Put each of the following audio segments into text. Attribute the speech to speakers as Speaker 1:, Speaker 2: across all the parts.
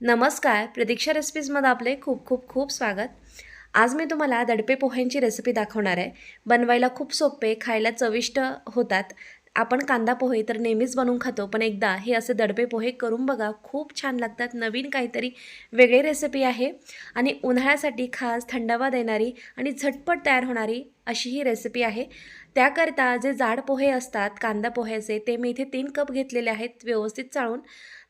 Speaker 1: नमस्कार प्रतीक्षा रेसिपीजमध्ये आपले खूप खूप खूप स्वागत. आज मी तुम्हाला दडपे पोह्यांची रेसिपी दाखवणार आहे. बनवायला खूप सोपे खायला चविष्ट होतात. आपण कांदा पोहे तर नेहमीच बनवून खातो पण एकदा हे असे दडपे पोहे करून बघा खूप छान लागतात. नवीन काहीतरी वेगळी रेसिपी आहे. आणि उन्हाळ्यासाठी खास थंडावा देणारी आणि झटपट तयार होणारी अशी ही रेसिपी आहे. त्याकरता जे जाड पोहे असतात कांदा पोह्याचे ते मी इथे तीन कप घेतलेले आहेत व्यवस्थित चाळून.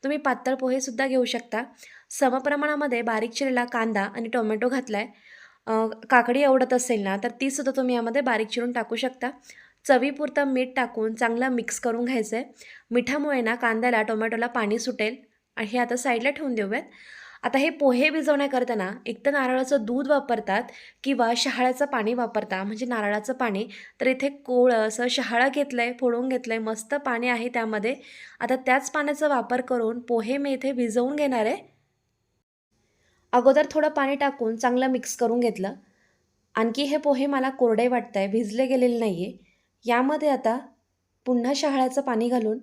Speaker 1: तुम्ही पातळ पोहेसुद्धा घेऊ शकता. समप्रमाणामध्ये बारीक चिरलेला कांदा आणि टोमॅटो घातला आहे काकडी आवडत असेल ना तर तीसुद्धा तुम्ही यामध्ये बारीक चिरून टाकू शकता. चवीपुरतं मीठ टाकून चांगलं मिक्स करून घ्यायचं आहे मिठामुळे ना कांद्याला टोमॅटोला पाणी सुटेल. आणि हे आता साईडला ठेवून देऊयात. आता हे पोहे भिजवण्याकरताना एक तर नारळाचं दूध वापरतात किंवा शहाळ्याचं पाणी वापरता. म्हणजे नारळाचं पाणी. तर इथे कोळं असं शहाळं घेतलं आहे फोडून घेतलं आहे मस्त पाणी आहे त्यामध्ये. आता त्याच पाण्याचा वापर करून पोहे मी इथे भिजवून घेणार आहे. अगोदर थोडं पाणी टाकून चांगलं मिक्स करून घेतलं. आणखी हे पोहे मला कोरडे वाटत आहे भिजले गेलेले नाही आहे यामध्ये आता पुन्हा शहाळ्याचं पाणी घालून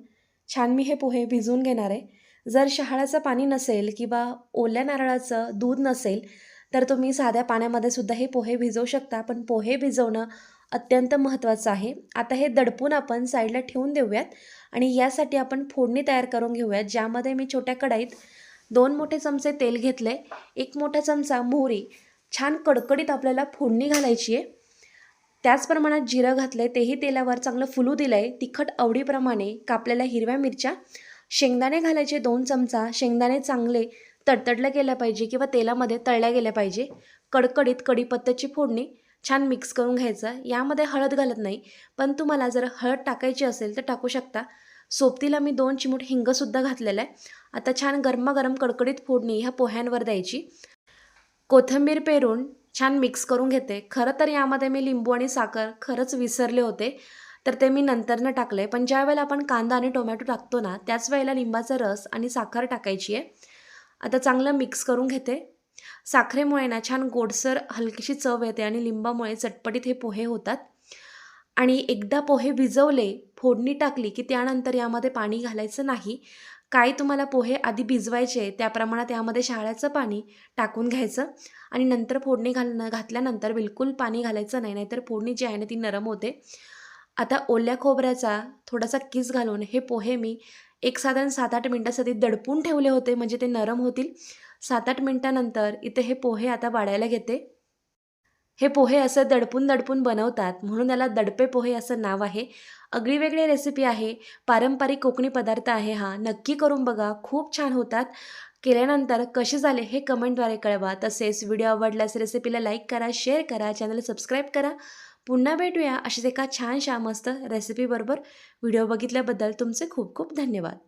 Speaker 1: छान मी हे पोहे भिजवून घेणार आहे. जर शहाळ्याचं पाणी नसेल किंवा ओल्या नारळाचं दूध नसेल तर तुम्ही साध्या पाण्यामध्ये सुद्धा हे पोहे भिजवू शकता. पण पोहे भिजवणं अत्यंत महत्त्वाचं आहे. आता हे दडपून आपण साईडला ठेवून देऊयात आणि यासाठी आपण फोडणी तयार करून घेऊयात ज्यामध्ये मी छोट्या कढाईत दोन मोठे चमचे तेल घेतले एक मोठा चमचा मोहरी. छान कडकडीत आपल्याला फोडणी घालायची आहे. त्याच प्रमाणात जिरं घातलं आहे तेही तेलावर चांगलं फुलू दिलं आहे तिखट आवडीप्रमाणे कापलेल्या हिरव्या मिरच्या शेंगदाणे घालायचे दोन चमचा शेंगदाणे चांगले तडतडल्या गेल्या पाहिजे किंवा तेलामध्ये तळल्या गेल्या पाहिजे. कडकडीत कढीपत्त्याची फोडणी छान मिक्स करून घ्यायचं. यामध्ये हळद घालत नाही पण तुम्हाला जर हळद टाकायची असेल तर टाकू शकता. सोबतीला मी दोन चिमूट हिंगसुद्धा घातलेलं आहे. आता छान गरमागरम कडकडीत फोडणी ह्या पोह्यांवर द्यायची. कोथिंबीर पेरून छान मिक्स करून घेते. खरं तर यामध्ये मी लिंबू आणि साखर खरंच विसरले होते. तर ते मी नंतरनं टाकलं आहे पण ज्या वेळेला आपण कांदा आणि टोमॅटो टाकतो ना त्याच वेळेला लिंबाचा रस आणि साखर टाकायची आहे आता चांगलं मिक्स करून घेते. साखरेमुळे ना छान गोडसर हलकीशी चव येते आणि लिंबामुळे चटपटीत हे पोहे होतात. आणि एकदा पोहे भिजवले फोडणी टाकली की त्यानंतर यामध्ये पाणी घालायचं नाही. काय तुम्हाला पोहे आधी भिजवायचे त्या प्रमाणात यामध्ये शाळ्याचं पाणी टाकून घ्यायचं आणि नंतर फोडणी घालणं घातल्यानंतर बिलकुल पाणी घालायचं नाही नाहीतर फोडणी जी आहे ना ती नरम होते. आता ओल्या खोबऱ्याचा थोडासा किस घालून हे पोहे मी एक साधारण सात आठ मिनटासाठी दडपून ठेवले होते म्हणजे ते नरम होतील. सात आठ मिनटानंतर इथे हे पोहे आता वाढायला घेते. हे पोहे असं दडपून दडपून बनवतात म्हणून याला दडपे पोहे असं नाव आहे. अगदी वेगळी रेसिपी आहे. पारंपरिक कोकणी पदार्थ आहे हा. नक्की करून बघा. खूप छान होतात. केल्यानंतर कसे झाले हे कमेंटद्वारे कळवा. तसेच व्हिडिओ आवडल्यास रेसिपीला लाईक करा शेअर करा चॅनल सबस्क्राईब करा. पुन्हा भेटूया अशीच एका छानशा मस्त रेसिपीबरोबर व्हिडिओ बघितल्याबद्दल तुमचे खूप खूप धन्यवाद.